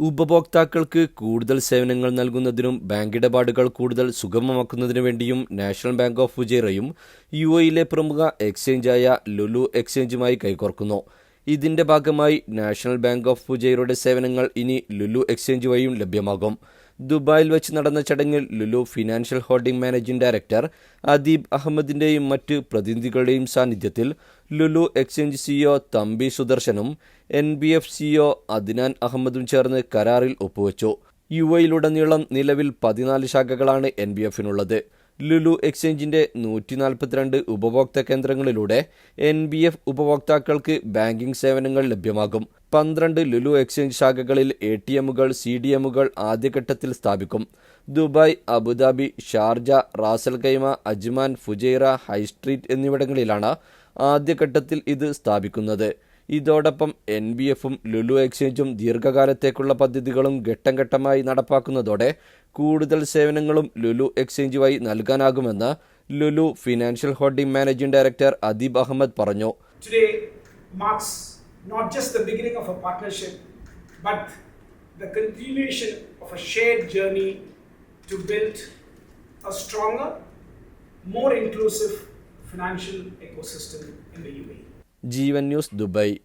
ഉപഭോക്താക്കൾക്ക് കൂടുതൽ സേവനങ്ങൾ നൽകുന്നതിനും ബാങ്ക് ഇടപാടുകൾ കൂടുതൽ സുഗമമാക്കുന്നതിനു വേണ്ടിയും നാഷണൽ ബാങ്ക് ഓഫ് ഫുജൈറയും യു എയിലെ പ്രമുഖ എക്സ്ചേഞ്ചായ ലുലു എക്സ്ചേഞ്ചുമായി കൈകോർക്കുന്നു. ഇതിന്റെ ഭാഗമായി നാഷണൽ ബാങ്ക് ഓഫ് ഫുജൈറയുടെ സേവനങ്ങൾ ഇനി ലുലു എക്സ്ചേഞ്ച് വഴിയും ലഭ്യമാകും. ദുബായിൽ വെച്ച് നടന്ന ചടങ്ങിൽ Lulu financial holding managing director Adeeb അഹമ്മദിന്റെയും മറ്റ് പ്രതിനിധികളുടെയും സാന്നിധ്യത്തിൽ Lulu exchange CEO Thampi സുദർശനും N B F CEO Adnan അഹമ്മദും ചേർന്ന് കരാറിൽ ഒപ്പുവച്ചു. യു എയിലുടനീളം നിലവിൽ പതിനാല് ശാഖകളാണ് എൻ ബി എഫിനുള്ളത്. ലുലു എക്സ്ചേഞ്ചിന്റെ നൂറ്റി നാൽപ്പത്തിരണ്ട് ഉപഭോക്ത കേന്ദ്രങ്ങളിലൂടെ എൻ ബി എഫ് ഉപഭോക്താക്കൾക്ക് ബാങ്കിംഗ് സേവനങ്ങൾ ലഭ്യമാകും. പന്ത്രണ്ട് ലുലു എക്സ്ചേഞ്ച് ശാഖകളിൽ എ ടി എമ്മുകൾ സി ഡി എമ്മുകൾ ആദ്യഘട്ടത്തിൽ സ്ഥാപിക്കും. Dubai Abu Dhabi Sharjah Ras al Khaimah Ajman Fujairah high street എന്നിവിടങ്ങളിലാണ് ആദ്യഘട്ടത്തിൽ ഇത് സ്ഥാപിക്കുന്നത്. ഇതോടൊപ്പം എൻ ബി എഫും ലുലു എക്സ്ചേഞ്ചും ദീർഘകാലത്തേക്കുള്ള പദ്ധതികളും ഘട്ടംഘട്ടമായി നടപ്പാക്കുന്നതോടെ കൂടുതൽ സേവനങ്ങളും ലുലു എക്സ്ചേഞ്ചുമായി നൽകാനാകുമെന്ന് Lulu financial holding managing director Adeeb Ahmed പറഞ്ഞു more inclusive financial ecosystem in the UAE. Jeevan news Dubai.